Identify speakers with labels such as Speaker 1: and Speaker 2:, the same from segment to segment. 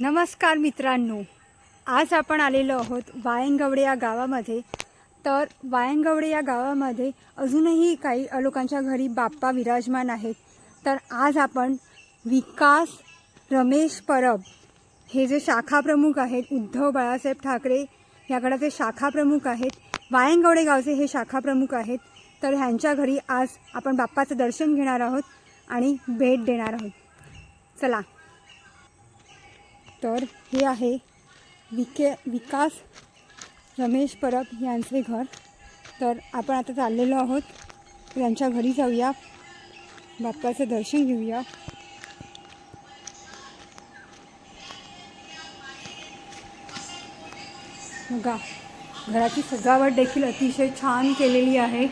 Speaker 1: नमस्कार मित्रांनो. आज आपण आलेलो आहोत वायंगवडे या गावामध्ये. तर वायंगवडे या गावामध्ये अजूनही काही लोकांच्या घरी बाप्पा विराजमान आहेत. तर आज आपण विकास रमेश परब हे जे शाखा प्रमुख आहेत उद्धव बाळासाहेब ठाकरे याकडे जे शाखा प्रमुख आहेत वायंगवडे गावचे हे शाखा प्रमुख आहेत. तर ह्यांच्या घरी आज आपण बाप्पाचं दर्शन घेणार आहोत आणि भेट देणार आहोत. चला तर हे आहे विके विकास रमेश परब यांचे घर. तर आपण आता चाललेलो आहोत. त्यांच्या घरी जाऊया. बाप्पाचं दर्शन घेऊया. बघा घराची सजावट देखील अतिशय छान केलेली आहे.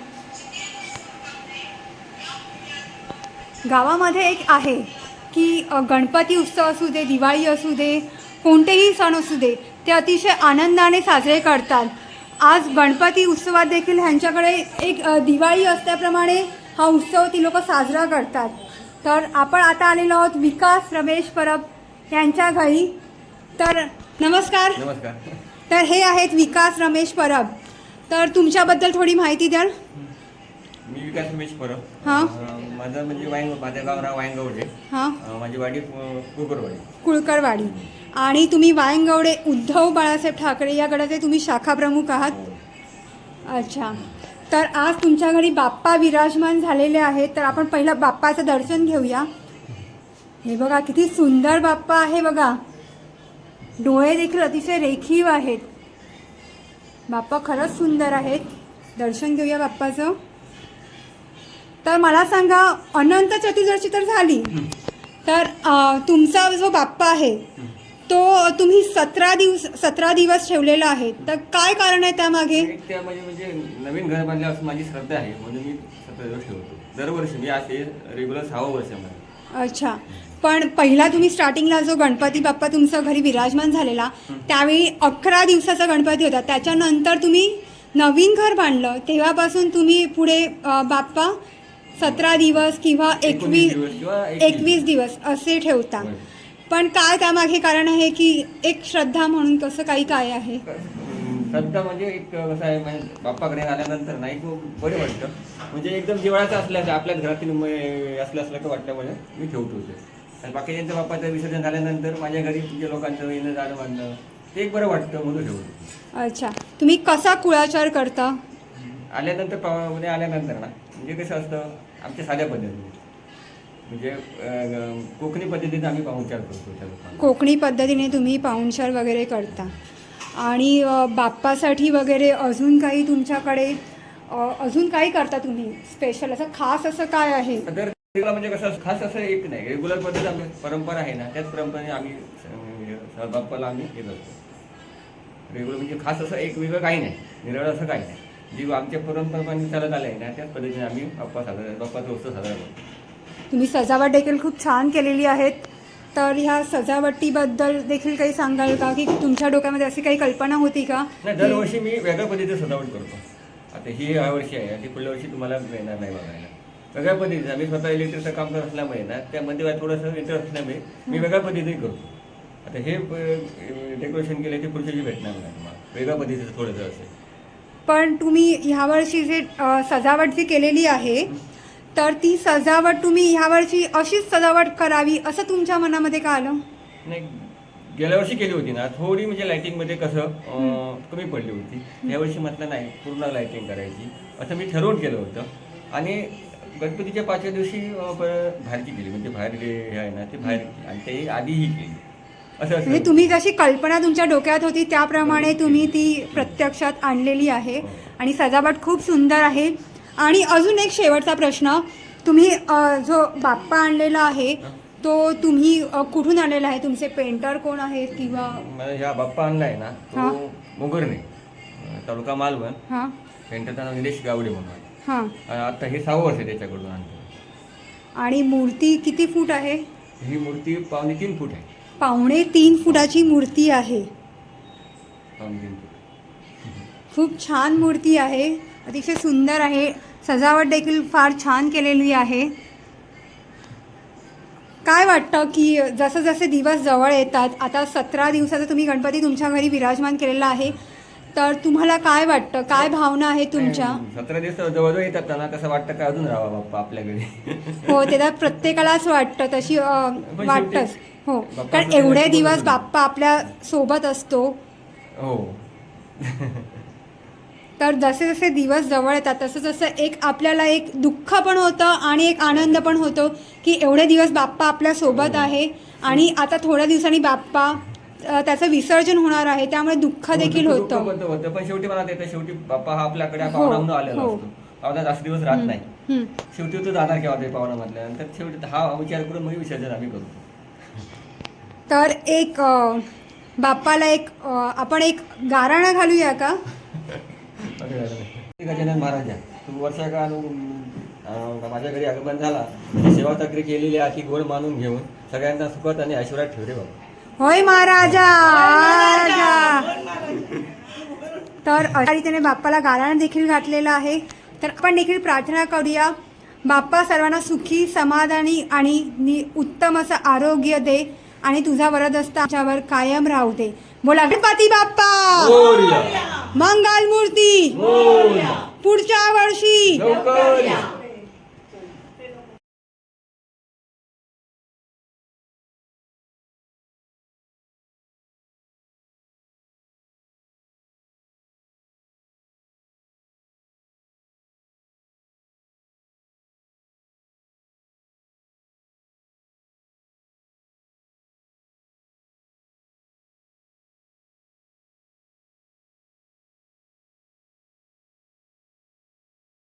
Speaker 1: गावामध्ये एक आहे. की गणपती उत्सव असू दे दिवाळी असू दे कोणतेही सण असू दे ते अतिशय आनंदाने साजरे करतात. आज गणपती उत्सवात देखील ह्यांच्याकडे एक दिवाळी असल्याप्रमाणे हा उत्सव ती लोक साजरा करतात. तर आपण आता आलेलो आहोत विकास रमेश परब यांच्या घरी. तर नमस्कार.
Speaker 2: नमस्कार.
Speaker 1: तर हे आहेत विकास रमेश परब. तर तुमच्याबद्दल थोडी माहिती द्याल?
Speaker 2: मी विकास रमेश परब.
Speaker 1: हां.
Speaker 2: माझं म्हणजे वायंग माझं गाव नाव वायंगवडे
Speaker 1: हां.
Speaker 2: अं, माझी वाडी कुकरवाडी.
Speaker 1: कुळकरवाडी. आणि तुम्ही वायंगवडे उद्धव बाळासाहेब ठाकरे या गटाचे तुम्ही शाखा प्रमुख आहात?
Speaker 2: हो.
Speaker 1: अच्छा. तर आज तुमच्या घरी बाप्पा विराजमान झालेले आहेत. तर आपण पहिलं बाप्पाचं दर्शन घेऊया. हे बघा किती सुंदर बाप्पा आहे बघा. डोळे देखील अतिशय रेखीव आहेत. बाप्पा खरंच सुंदर आहेत. दर्शन घेऊया बाप्पाचं. तर मला सांगा अनंत चतुर्दशी तर झाली. तर अं, तुमचा जो बाप्पा आहे तो तुम्ही सतरा दिवस सतरा दिवस ठेवलेला आहे. तर काय कारण आहे त्यामागे?
Speaker 2: एक त्या म्हणजे म्हणजे नवीन घर बांधल्यापासून माझी श्रद्धा आहे. म्हणून मी सतरा दिवस ठेवतो. दरवर्षी मी असे रेग्युलर सहावं वर्ष.
Speaker 1: अच्छा. पण पहिला तुम्ही स्टार्टिंगला जो गणपती बाप्पा तुमचा घरी विराजमान झालेला त्यावेळी अकरा दिवसाचा गणपती होता. त्याच्यानंतर तुम्ही नवीन घर बांधलं. तेव्हापासून तुम्ही पुढे अं, बाप्पा सतरा दिवस किंवा एकवीस एकवीस दिवस. असे ठेवता. पण काय त्यामागे कारण आहे की एक श्रद्धा म्हणून कसं काही काय आहे?
Speaker 2: श्रद्धा म्हणजे एक कसं आहे म्हणजे बाप्पाकडे आल्यानंतर नाही खूप बरे वाटतं. म्हणजे एकदम जिवाळाचं असल्याचं आपल्याच घरातील म- असलं असलं वाटतं म्हणजे मी ठेवतो ते. आणि बाकी त्यांचं बाप्पाचं विसर्जन झाल्यानंतर माझ्या घरी तुझ्या लोकांचं येणं जाणं वाढणं ते एक बरं वाटतं म्हणून ठेवतो.
Speaker 1: अच्छा. तुम्ही कसा कुळाचार करता?
Speaker 2: आल्यानंतर प्रवाहामध्ये आल्यानंतर ना म्हणजे कसं असतं आमच्या साध्या पद्धतीने. म्हणजे अं, कोकणी पद्धतीने आम्ही पाहुणचार करतो त्या लोकांना.
Speaker 1: कोकणी पद्धतीने तुम्ही पाहुणचार वगैरे करता. आणि अ, बाप्पासाठी वगैरे अजून काही तुमच्याकडे अ, अजून काही करता तुम्ही? स्पेशल असं खास असं काय आहे?
Speaker 2: तर रेग्युलर म्हणजे कसं असं खास असं एक नाही रेग्युलर पद्धत आमची परंपरा आहे ना त्याच परंपरेने आम्ही अं, बाप्पाला आम्ही हे करतो. रेग्युलर म्हणजे खास असं एक वेगळं काही नाही निराळं असं काही नाही. जी आमच्या परंपरेने चालत आलं आहे ना त्याच पद्धतीने आम्ही बाप्पा साजरा बाप्पाचा उत्सव साजरा करतो.
Speaker 1: तुम्ही सजावट देखील खूप छान केलेली आहेत. तर ह्या सजावटीबद्दल देखील काही सांगाल का? की तुमच्या डोक्यामध्ये अशी काही कल्पना होती का?
Speaker 2: नाही दरवर्षी मी वेगळ्या पद्धतीचं सजावट करतो. आता ही या वर्षी आहे ती पुढल्या वर्षी तुम्हाला मिळणार नाही बघायला. वेगळ्या पद्धतीचं मी स्वतः इलेक्ट्रिकचं काम करत असल्यामुळे ना त्यामध्ये थोडंसं इंटरेस्ट असल्यामुळे मी वेगळ्या पद्धतीने करतो. आता हे डेकोरेशन केलं ते पुढच्या भेटणार नाही तुम्हाला. वेगळ्या पद्धतीचं थोडंसं असेल.
Speaker 1: पण तुम्ही ह्यावर्षी जे सजावट जी केलेली आहे तर ती सजावट तुम्ही ह्यावर्षी अशीच सजावट करावी असं तुमच्या मनामध्ये का आलं?
Speaker 2: नाही गेल्या वर्षी केली होती ना. थोडी म्हणजे लायटिंगमध्ये कसं कमी पडली होती. यावर्षी म्हटलं नाही पूर्ण लायटिंग करायची. असं मी ठरवून केलं होतं. आणि गणपतीच्या पाचव्या दिवशी बाहेरची केली. म्हणजे बाहेर हे आहे ना ते बाहेर आणि ते आधीही केली. असं
Speaker 1: म्हणजे
Speaker 2: असं.
Speaker 1: तुम्ही जशी कल्पना तुमच्या डोक्यात होती त्याप्रमाणे तुम्ही ती प्रत्यक्षात आणलेली आहे. आणि सजावट खूप सुंदर आहे. आणि अजून एक शेवटचा प्रश्न. तुम्ही अ, जो बाप्पा आणलेला आहे तो तुम्ही अ, कुठून आणलेला आहे? तुमचे पेंटर कोण आहेत किंवा
Speaker 2: मला ह्या बाप्पा आणला आहे ना
Speaker 1: हा.
Speaker 2: तो मोगरने अं, तालुका मालवण.
Speaker 1: हां.
Speaker 2: त्यांचं नाव निलेश गावडे म्हणून आहे.
Speaker 1: हां.
Speaker 2: आणि आता हे सहावं वर्ष आहे त्याच्याकडून आणतो
Speaker 1: आणि मूर्ती किती फूट आहे?
Speaker 2: ही मूर्ती पावणे तीन फूट आहे.
Speaker 1: पावणे तीन फुटाची मूर्ती आहे. खूप छान मूर्ती आहे. अतिशय सुंदर आहे. सजावट देखील फार छान केलेली आहे. काय वाटतं की जसं जसे दिवस जवळ येतात आता सतरा दिवसाचा तुम्ही गणपती तुमच्या घरी विराजमान केलेला आहे. तर तुम्हाला काय वाटतं? काय भावना आहे तुमच्या?
Speaker 2: सतरा दिवस जवळजवळ येतात ना तसं वाटतं का अजून राहावा बाप्पा आपल्याकडे?
Speaker 1: हो ते तर प्रत्येकालाच वाटतं तशी वाटतंच
Speaker 2: शेवटी
Speaker 1: हो
Speaker 2: बाप्पा
Speaker 1: कारण
Speaker 2: आपल्या
Speaker 1: एवढे दिवस. बाप्पा आपल्यासोबत असतो.
Speaker 2: हो.
Speaker 1: तर जसे जसे दिवस जवळ येतात तसं तसं एक आपल्याला एक दुःख पण होतं आणि एक आनंद पण होतो की एवढे दिवस बाप्पा आपल्यासोबत आहे. आणि आता थोड्या दिवसांनी बाप्पा त्याचं विसर्जन होणार आहे त्यामुळे दुःख देखील
Speaker 2: दुःख
Speaker 1: होतं.
Speaker 2: होतं होतं. पण शेवटी मला येतं शेवटी बाप्पा हा आपल्याकडे
Speaker 1: हो,
Speaker 2: आलेला
Speaker 1: हो.
Speaker 2: असतो. पाहुणा जास्त दिवस राहत नाही.
Speaker 1: हं.
Speaker 2: शेवटी तो जाणार केव्हा ते पाहुणा म्हटल्यानंतर शेवटी हा विचार करून मग विसर्जन आम्ही करतो
Speaker 1: तर एक अ, बाप्पाला एक अ, आपण एक गाराणा घालूया का?
Speaker 2: गजानन महाराजा. तू वर्षा का माझ्या घरी आगमन झाला. ही सेवा तक्री केलेली आहे ती गोड मानून घेऊन सगळ्यांना सुखात आणि ऐश्वर्यात ठेवले बाबा.
Speaker 1: होय महाराजा राजा. तर अशा रीतीने बाप्पाला गाराणा देखील घातलेला आहे. तर आपण देखील प्रार्थना करूया. बाप्पा सर्वांना सुखी समाधानी आणि नि उत्तम असं आरोग्य दे आणि तुझा वरद असता कायम राहू दे. बोला गणपती बाप्पा. मंगल मूर्ती. पुढच्या वर्षी.
Speaker 2: लवकर